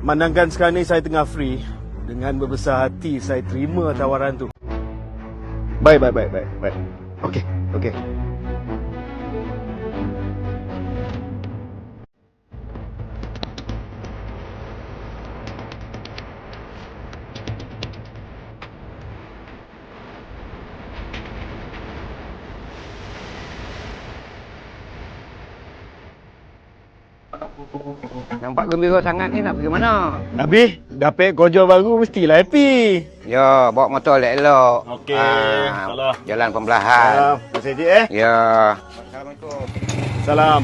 Mandangkan sekarang ni saya tengah free, dengan berbesar hati saya terima tawaran tu. Baik, baik, baik, baik, baik. Okey, okey. Nampak gembira sangat ni nak pergi mana? Habis, dapat kerja baru mestilah happy. Ya, bawa motor elok-elok. Okey, Ah, salah. jalan pembelahan. Ah, terima kasih cik eh. Ya. Salam.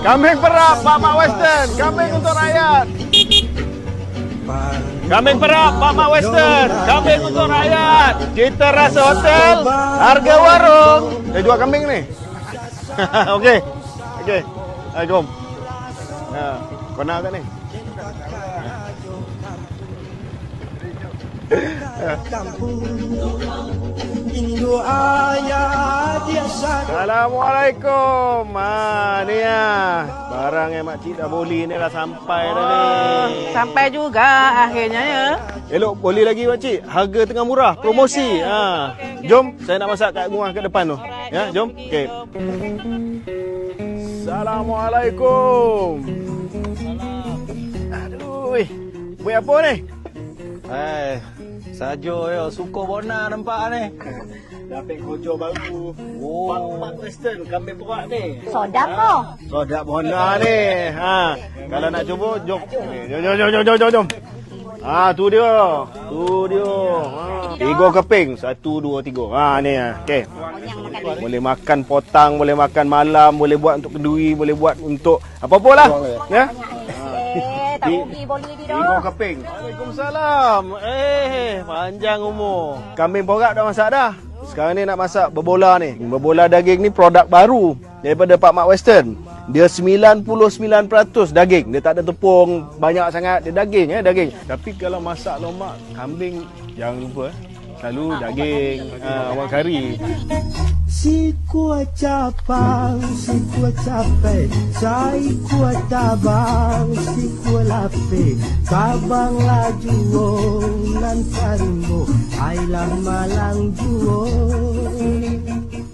Kambing perap Pak Mak Western. Kambing untuk rakyat. Kambing perap Pak Mak Western. Kambing untuk rakyat. Kita rasa hotel, harga warung. Saya jual kambing ni. Okey. Okey. Assalamualaikum. Ha, kau nak kat ni? Assalamualaikum. Ha, ni ya. Barang yang makcik dah boli ni dah sampai dah ni. Sampai juga akhirnya ya. Elok boleh lagi makcik. Harga tengah murah, promosi. Ha. Jom, saya nak masak kat rumah kat depan tu. Ya, jom. Okey. Assalamualaikum. Aduh. Buat apa ni? Eh, sajo yo suka bona nampak ni. Dapat kojo baru. Oh. Pak Mak Western kambing perak ni. Sodak kau. Sodak Bona ni. Ha. Kalau nak cuba, jom. Jom, jom, jom, jom, jom, jom. Ha, tu dia. Tu dia. Ha. Tiga keping. Satu, dua, tiga. Ha, ni. ha. Okey. Boleh makan potang, boleh makan malam, boleh buat untuk kenduri, boleh buat untuk apa-apa lah. Ya? Tak Di- rugi boleh di Tiga dah. keping. Waalaikumsalam. Eh, panjang umur. Kambing porak dah masak dah. Sekarang ni nak masak berbola ni. Berbola daging ni produk baru daripada Pak Mak Western. Dia 99% daging. Dia tak ada tepung banyak sangat. Dia daging eh, daging. Tapi kalau masak lomak kambing jangan lupa eh. Selalu daging, uh, awak kari. Si kuat capang, si kuat capek, sai kuat tabang, si kuat lape, kabang laju nan karimbo, ailah malang juo.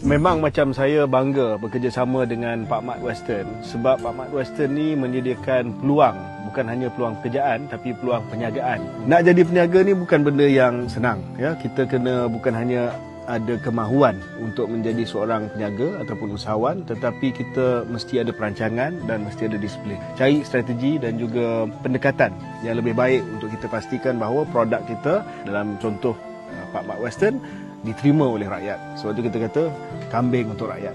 Memang macam saya bangga bekerjasama dengan Pak Mat Western sebab Pak Mat Western ni menyediakan peluang bukan hanya peluang pekerjaan tapi peluang perniagaan. Nak jadi peniaga ni bukan benda yang senang ya. Kita kena bukan hanya ada kemahuan untuk menjadi seorang peniaga ataupun usahawan tetapi kita mesti ada perancangan dan mesti ada disiplin. Cari strategi dan juga pendekatan yang lebih baik untuk kita pastikan bahawa produk kita dalam contoh uh, Pak Mat Western diterima oleh rakyat. Sebab itu kita kata kambing untuk rakyat.